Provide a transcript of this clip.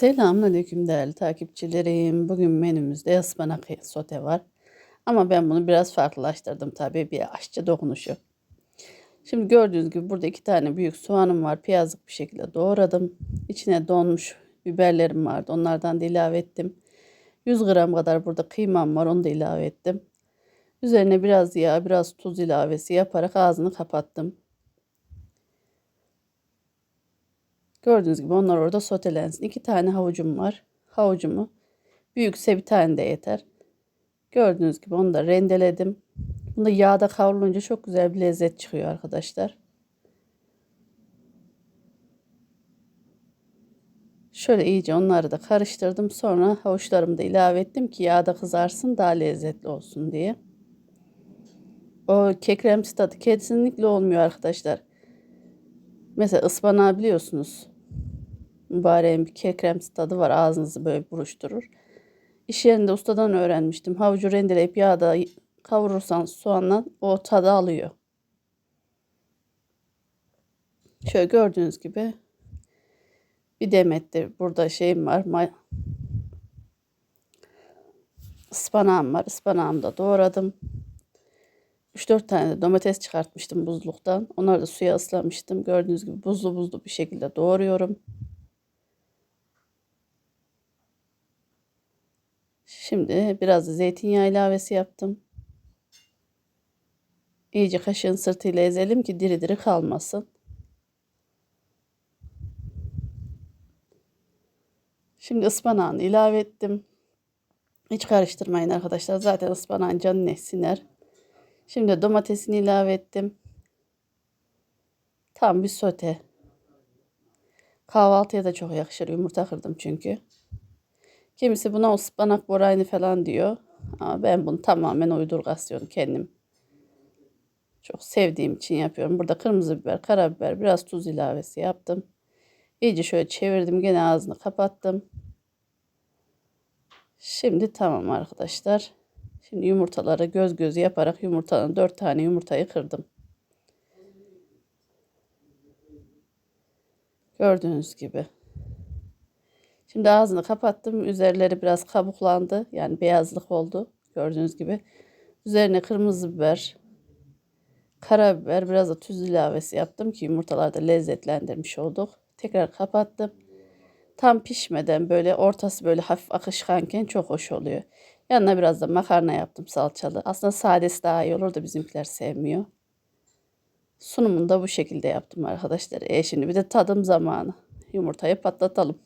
Selamünaleyküm değerli takipçilerim. Bugün menümüzde ıspanak sote var. Ama ben bunu biraz farklılaştırdım tabii bir aşçı dokunuşu. Şimdi gördüğünüz gibi burada iki tane büyük soğanım var. Piyazlık bir şekilde doğradım. İçine donmuş biberlerim vardı. Onlardan da ilave ettim. 100 gram kadar burada kıymam var. Onu da ilave ettim. Üzerine biraz yağ, biraz tuz ilavesi yaparak ağzını kapattım. Gördüğünüz gibi onlar orada sotelensin. İki tane havucum var. Havucumu büyükse bir tane de yeter. Gördüğünüz gibi onu da rendeledim. Bunda yağda kavrulunca çok güzel bir lezzet çıkıyor arkadaşlar. Şöyle iyice onları da karıştırdım. Sonra havuçlarımı da ilave ettim ki yağda kızarsın daha lezzetli olsun diye. O kekremsi tadı kesinlikle olmuyor arkadaşlar. Mesela ıspanağı biliyorsunuz. Mübareğin bir kekremsi tadı var. Ağzınızı böyle buruşturur. İş yerinde ustadan öğrenmiştim. Havucu rendeleyip yağda kavurursan soğanla o tadı alıyor. Şöyle gördüğünüz gibi bir demettir. Burada şeyim var. May ıspanağım var. Ispanağımı da doğradım. 3-4 tane de domates çıkartmıştım buzluktan. Onları da suya ıslamıştım. Gördüğünüz gibi buzlu buzlu bir şekilde doğruyorum. Şimdi biraz da zeytinyağı ilavesi yaptım. İyice kaşığın sırtıyla ezelim ki diri diri kalmasın. Şimdi ıspanağını ilave ettim. Hiç karıştırmayın arkadaşlar. Zaten ıspanağın canı ne siner. Şimdi domatesini ilave ettim. Tam bir sote. Kahvaltıya da çok yakışır. Yumurta kırdım çünkü. Kimisi buna ıspanak borayını falan diyor. Ama ben bunu tamamen uydurgasyon kendim. Çok sevdiğim için yapıyorum. Burada kırmızı biber, karabiber, biraz tuz ilavesi yaptım. İyice şöyle çevirdim. Gene ağzını kapattım. Şimdi tamam arkadaşlar. Şimdi yumurtaları göz göz yaparak yumurtanın dört tane yumurtayı kırdım. Gördüğünüz gibi. Şimdi ağzını kapattım. Üzerleri biraz kabuklandı. Yani beyazlık oldu. Gördüğünüz gibi. Üzerine kırmızı biber, karabiber, biraz da tuz ilavesi yaptım ki yumurtaları da lezzetlendirmiş olduk. Tekrar kapattım. Tam pişmeden böyle ortası böyle hafif akışkanken çok hoş oluyor. Yanına biraz da makarna yaptım salçalı. Aslında sadesi daha iyi olur da bizimkiler sevmiyor. Sunumunu da bu şekilde yaptım arkadaşlar. E şimdi bir de tadım zamanı. Yumurtayı patlatalım.